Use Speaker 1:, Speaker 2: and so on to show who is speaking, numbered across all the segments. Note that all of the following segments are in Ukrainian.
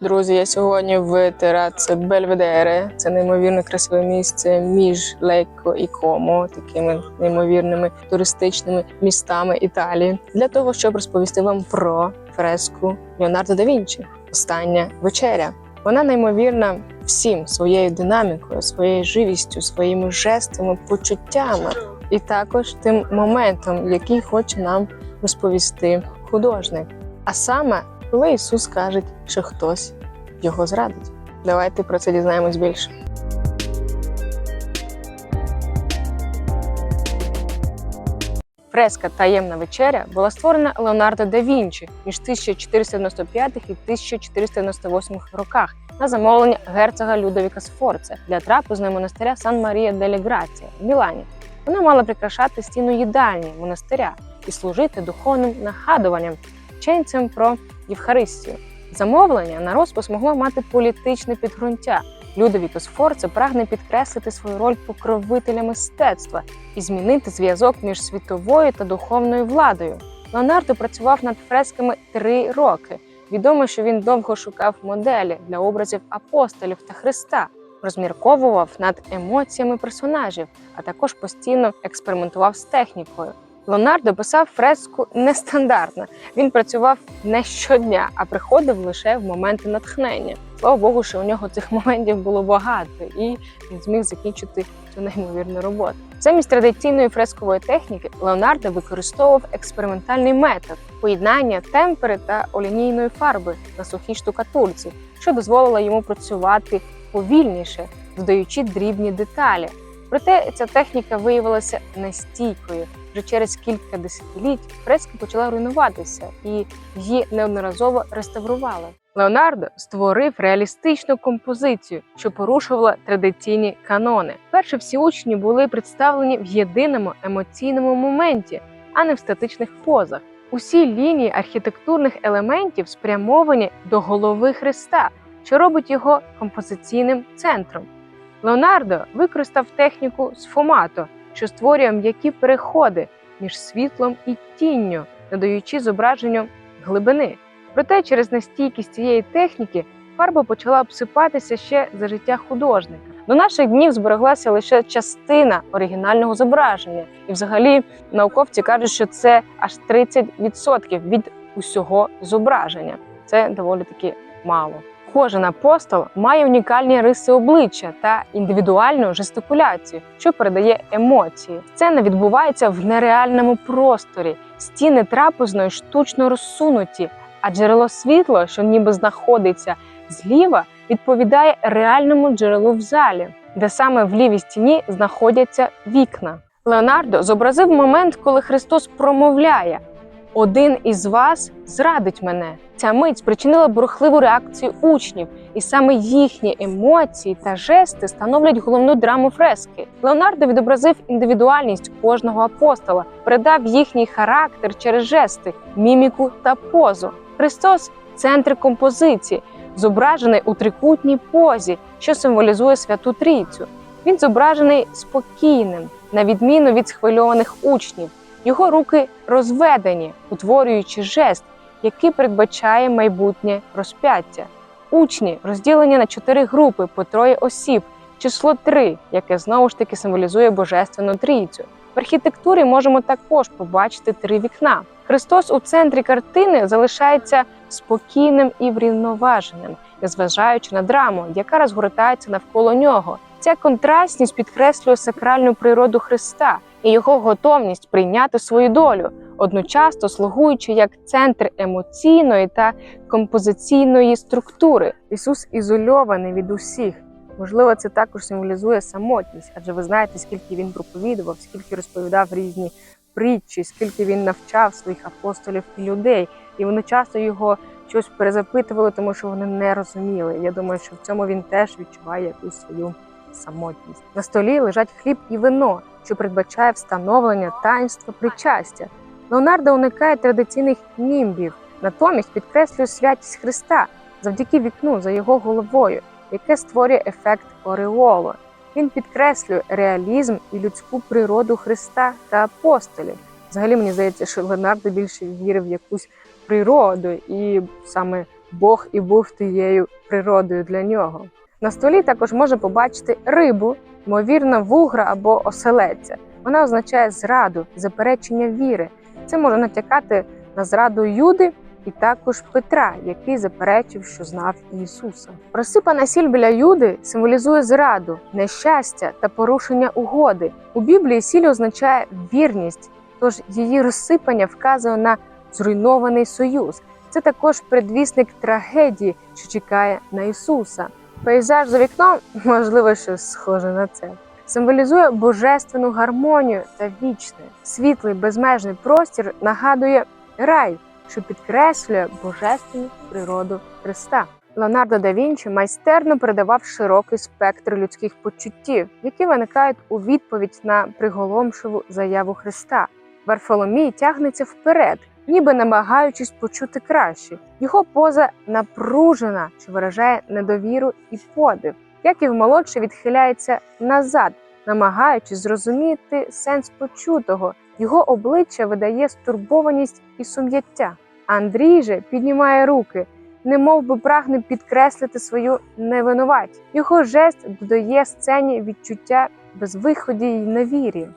Speaker 1: Друзі, я сьогодні в Тераце Бельведере. Це неймовірно красиве місце між Лекко і Комо, такими неймовірними туристичними містами Італії, для того, щоб розповісти вам про фреску Леонардо да Вінчі Остання вечеря. Вона неймовірна всім своєю динамікою, своєю живістю, своїми жестами, почуттями, і також тим моментом, який хоче нам розповісти художник. А саме, коли Ісус каже, що хтось його зрадить. Давайте про це дізнаємось більше. Фреска Таємна вечеря була створена Леонардо да Вінчі між 1495 і 1498 роках на замовлення герцога Людовіка Сфорце для трапезної монастиря Сан Марія делі Грація в Мілані. Вона мала прикрашати стіну їдальні монастиря і служити духовним нагадуванням вченцям про Євхаристію. Замовлення на розпис могло мати політичне підґрунтя. Людовік Сфорце прагне підкреслити свою роль покровителя мистецтва і змінити зв'язок між світовою та духовною владою. Леонардо працював над фресками три роки. Відомо, що він довго шукав моделі для образів апостолів та Христа, розмірковував над емоціями персонажів, а також постійно експериментував з технікою. Леонардо писав фреску нестандартно. Він працював не щодня, а приходив лише в моменти натхнення. Слава Богу, що у нього цих моментів було багато, і він зміг закінчити цю неймовірну роботу. Замість традиційної фрескової техніки Леонардо використовував експериментальний метод поєднання темпери та олінійної фарби на сухій штукатурці, що дозволило йому працювати повільніше, додаючи дрібні деталі. Проте ця техніка виявилася нестійкою. Вже через кілька десятиліть фреска почала руйнуватися, і її неодноразово реставрували. Леонардо створив реалістичну композицію, що порушувала традиційні канони. Перші всі учні були представлені в єдиному емоційному моменті, а не в статичних позах. Усі лінії архітектурних елементів спрямовані до голови Христа, що робить його композиційним центром. Леонардо використав техніку сфомато, що створює м'які переходи між світлом і тінню, надаючи зображенню глибини. Проте через нестійкість цієї техніки фарба почала обсипатися ще за життя художника. До наших днів збереглася лише частина оригінального зображення, і взагалі науковці кажуть, що це аж 30% від усього зображення. Це доволі таки мало. Кожен апостол має унікальні риси обличчя та індивідуальну жестикуляцію, що передає емоції. Сцена відбувається в нереальному просторі. Стіни трапезної штучно розсунуті, а джерело світла, що ніби знаходиться зліва, відповідає реальному джерелу в залі, де саме в лівій стіні знаходяться вікна. Леонардо зобразив момент, коли Христос промовляє: один із вас зрадить мене. Ця мить спричинила бурхливу реакцію учнів, і саме їхні емоції та жести становлять головну драму фрески. Леонардо відобразив індивідуальність кожного апостола, передав їхній характер через жести, міміку та позу. Христос центр композиції, зображений у трикутній позі, що символізує святу трійцю. Він зображений спокійним, на відміну від схвильованих учнів. Його руки розведені, утворюючи жест, який передбачає майбутнє розп'яття. Учні розділені на чотири групи по троє осіб, число три, яке знову ж таки символізує божественну трійцю. В архітектурі можемо також побачити три вікна. Христос у центрі картини залишається спокійним і врівноваженим, незважаючи на драму, яка розгортається навколо нього. Ця контрастність підкреслює сакральну природу Христа і його готовність прийняти свою долю, одночасно слугуючи як центр емоційної та композиційної структури. Ісус ізольований від усіх. Можливо, це також символізує самотність, адже ви знаєте, скільки він проповідував, скільки розповідав різні притчі, скільки він навчав своїх апостолів і людей, і вони часто його щось перезапитували, тому що вони не розуміли. Я думаю, що в цьому він теж відчуває якусь свою самотність. На столі лежать хліб і вино, що передбачає встановлення таїнства причастя. Леонардо уникає традиційних німбів, натомість підкреслює святість Христа завдяки вікну за його головою, яке створює ефект ореолу. Він підкреслює реалізм і людську природу Христа та апостолів. Взагалі мені здається, що Леонардо більше вірив в якусь природу, і саме Бог і був тією природою для нього. На столі також можна побачити рибу, ймовірно, вугра або оселедця. Вона означає зраду, заперечення віри. Це може натякати на зраду Юди і також Петра, який заперечив, що знав Ісуса. Розсипана сіль біля Юди символізує зраду, нещастя та порушення угоди. У Біблії сіль означає вірність, тож її розсипання вказує на зруйнований союз. Це також предвісник трагедії, що чекає на Ісуса. Пейзаж за вікном, можливо, щось схоже на це. Символізує божественну гармонію та вічне. Світлий безмежний простір нагадує рай, що підкреслює божественну природу Христа. Леонардо да Вінчі майстерно передавав широкий спектр людських почуттів, які виникають у відповідь на приголомшиву заяву Христа. Варфоломій тягнеться вперед, ніби намагаючись почути краще. Його поза напружена, що виражає недовіру і подив. Яків молодший відхиляється назад, намагаючись зрозуміти сенс почутого. Його обличчя видає стурбованість і сум'яття. Андрій же піднімає руки, немов би прагне підкреслити свою невинуватість. Його жест додає сцені відчуття безвиході й невірі.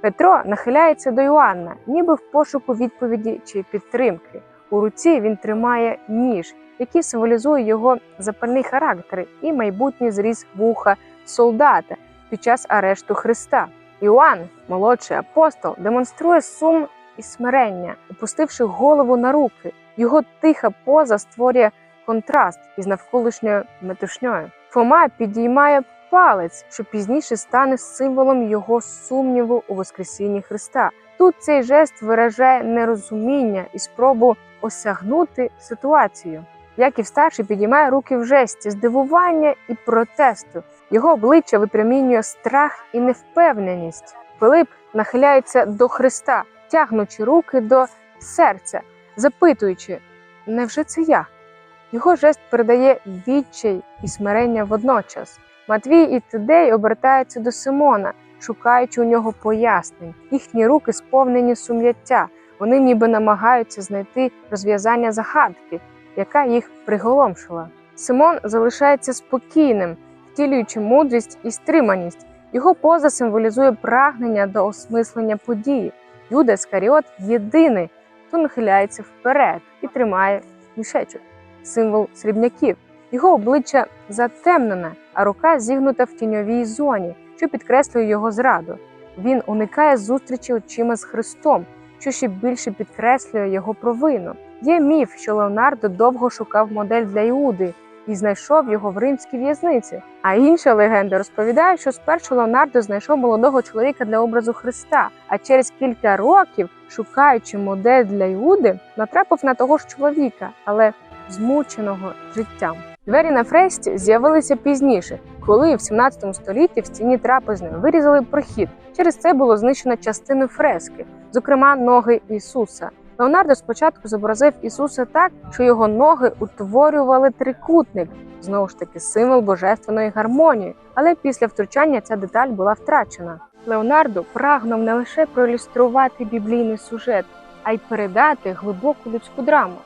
Speaker 1: Петро нахиляється до Іоанна, ніби в пошуку відповіді чи підтримки. У руці він тримає ніж, який символізує його запальний характер і майбутній зріз вуха солдата під час арешту Христа. Іоанн, молодший апостол, демонструє сум і смирення, опустивши голову на руки. Його тиха поза створює контраст із навколишньою метушньою. Фома підіймає палець, що пізніше стане символом його сумніву у Воскресінні Христа. Тут цей жест виражає нерозуміння і спробу осягнути ситуацію. Яків старший підіймає руки в жесті здивування і протесту. Його обличчя випромінює страх і невпевненість. Филип нахиляється до Христа, тягнучи руки до серця, запитуючи, невже це я? Його жест передає відчай і смирення водночас. Матвій і Тидей обертаються до Симона, шукаючи у нього пояснень. Їхні руки сповнені сум'яття. Вони ніби намагаються знайти розв'язання загадки, яка їх приголомшила. Симон залишається спокійним, втілюючи мудрість і стриманість. Його поза символізує прагнення до осмислення події. Юда Скаріот єдиний, хто нахиляється вперед і тримає мішечок, символ срібняків. Його обличчя затемнене, а рука зігнута в тіньовій зоні, що підкреслює його зраду. Він уникає зустрічі очима з Христом, що ще більше підкреслює його провину. Є міф, що Леонардо довго шукав модель для Іуди і знайшов його в римській в'язниці. А інша легенда розповідає, що спершу Леонардо знайшов молодого чоловіка для образу Христа, а через кілька років, шукаючи модель для Іуди, натрапив на того ж чоловіка, але змученого життям. Двері на фресті з'явилися пізніше, коли в 17 столітті в стіні трапезної вирізали прохід. Через це було знищено частину фрески, зокрема ноги Ісуса. Леонардо спочатку зобразив Ісуса так, що його ноги утворювали трикутник, знову ж таки символ божественної гармонії. Але після втручання ця деталь була втрачена. Леонардо прагнув не лише проілюструвати біблійний сюжет, а й передати глибоку людську драму.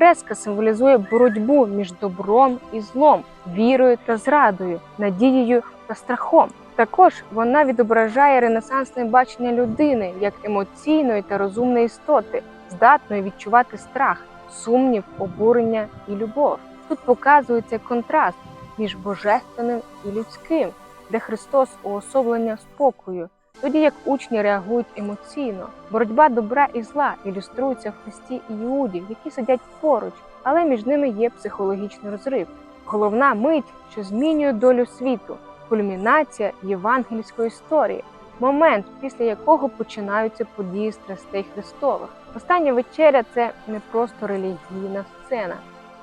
Speaker 1: Фреска символізує боротьбу між добром і злом, вірою та зрадою, надією та страхом. Також вона відображає ренесансне бачення людини як емоційної та розумної істоти, здатної відчувати страх, сумнів, обурення і любов. Тут показується контраст між божественним і людським, де Христос уособлення спокою, тоді як учні реагують емоційно. Боротьба добра і зла ілюструється в Христі і Іуді, які сидять поруч, але між ними є психологічний розрив. Головна мить, що змінює долю світу, кульмінація євангельської історії, момент, після якого починаються події страстей Христових. Остання вечеря це не просто релігійна сцена,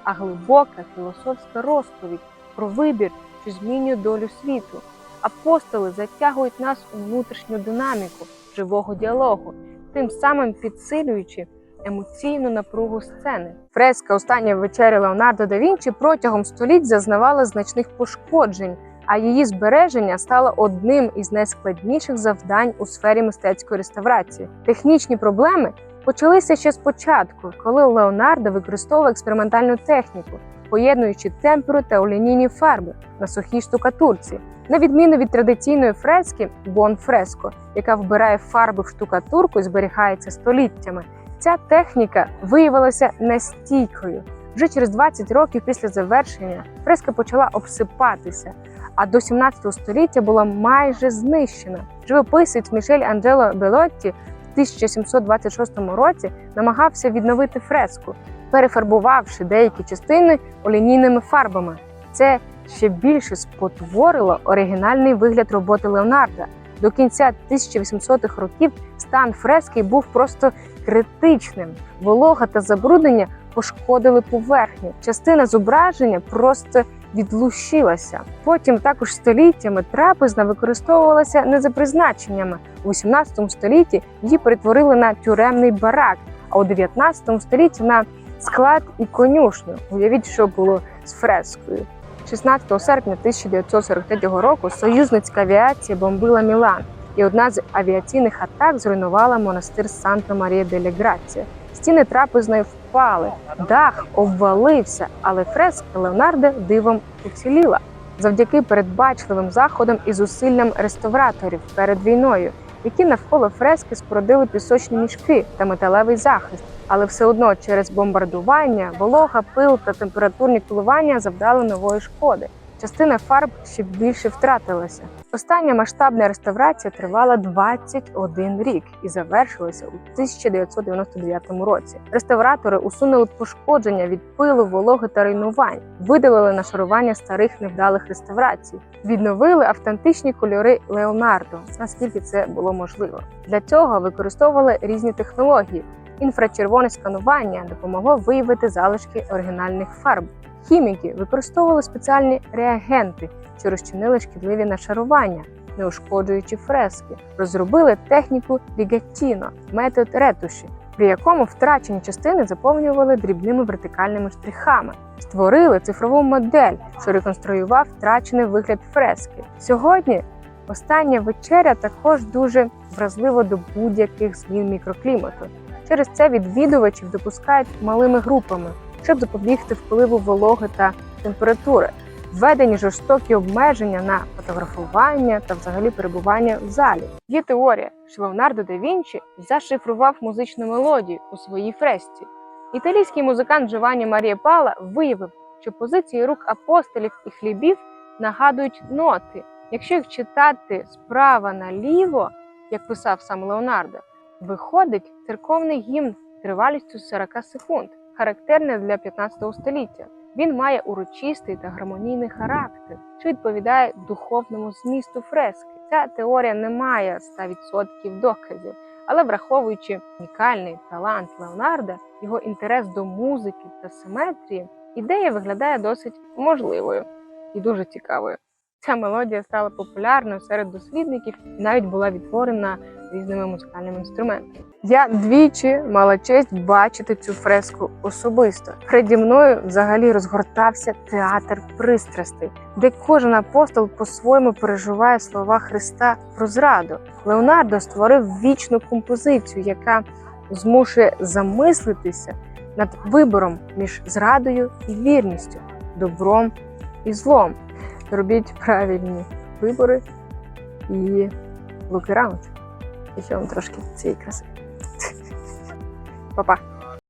Speaker 1: а глибока філософська розповідь про вибір, що змінює долю світу. Апостоли затягують нас у внутрішню динаміку живого діалогу, тим самим підсилюючи емоційну напругу сцени. Фреска Остання вечеря Леонардо да Вінчі протягом століть зазнавала значних пошкоджень, а її збереження стало одним із найскладніших завдань у сфері мистецької реставрації. Технічні проблеми почалися ще спочатку, коли Леонардо використовував експериментальну техніку. Поєднуючи темперу та олійні фарби на сухій штукатурці. На відміну від традиційної фрески бон-фреско, яка вбирає фарби в штукатурку і зберігається століттями, ця техніка виявилася нестійкою. Вже через 20 років після завершення фреска почала обсипатися, а до 17 століття була майже знищена. Живописець Мішель Анджело Белотті в 1726 році намагався відновити фреску, перефарбувавши деякі частини олійними фарбами. Це ще більше спотворило оригінальний вигляд роботи Леонардо. До кінця 1800-х років стан фрески був просто критичним. Волога та забруднення пошкодили поверхню. Частина зображення просто відлущилася. Потім також століттями трапезна використовувалася не за призначеннями. У 18 столітті її перетворили на тюремний барак, а у 19 столітті на склад і конюшню. Уявіть, що було з фрескою. 16 серпня 1943 року союзницька авіація бомбила Мілан, і одна з авіаційних атак зруйнувала монастир Санта Марія делі Грація. Стіни трапезної впали, дах обвалився, але фреска Леонардо дивом уціліла завдяки передбачливим заходам і зусиллям реставраторів перед війною, які навколо фрески спорудили пісочні мішки та металевий захист. Але все одно через бомбардування, волога, пил та температурні коливання завдали нової шкоди. Частина фарб ще більше втратилася. Остання масштабна реставрація тривала 21 рік і завершилася у 1999 році. Реставратори усунули пошкодження від пилу, вологи та руйнувань, видалили нашарування старих невдалих реставрацій, відновили автентичні кольори Леонардо, наскільки це було можливо. Для цього використовували різні технології. Інфрачервоне сканування допомогло виявити залишки оригінальних фарб. Хіміки використовували спеціальні реагенти, що розчинили шкідливі нашарування, не ушкоджуючи фрески. Розробили техніку лігатіно, метод ретуші, при якому втрачені частини заповнювали дрібними вертикальними штрихами. Створили цифрову модель, що реконструював втрачений вигляд фрески. Сьогодні остання вечеря також дуже вразлива до будь-яких змін мікроклімату. Через це відвідувачів допускають малими групами, щоб запобігти впливу вологи та температури. Введені жорстокі обмеження на фотографування та взагалі перебування в залі. Є теорія, що Леонардо да Вінчі зашифрував музичну мелодію у своїй фресці. Італійський музикант Джованні Марія Пала виявив, що позиції рук апостолів і хлібів нагадують ноти. Якщо їх читати справа наліво, як писав сам Леонардо, виходить церковний гімн тривалістю 40 секунд, характерний для 15 століття. Він має урочистий та гармонійний характер, що відповідає духовному змісту фрески. Ця теорія не має 100% доказів, але враховуючи унікальний талант Леонардо, його інтерес до музики та симетрії, ідея виглядає досить можливою і дуже цікавою. Ця мелодія стала популярною серед дослідників і навіть була відтворена різними музикальними інструментами. Я двічі мала честь бачити цю фреску особисто. Переді мною взагалі розгортався театр пристрастей, де кожен апостол по-своєму переживає слова Христа про зраду. Леонардо створив вічну композицію, яка змушує замислитися над вибором між зрадою і вірністю, добром і злом. Робіть правильні вибори і look around. І ще вам трошки цієї краси. Па-па!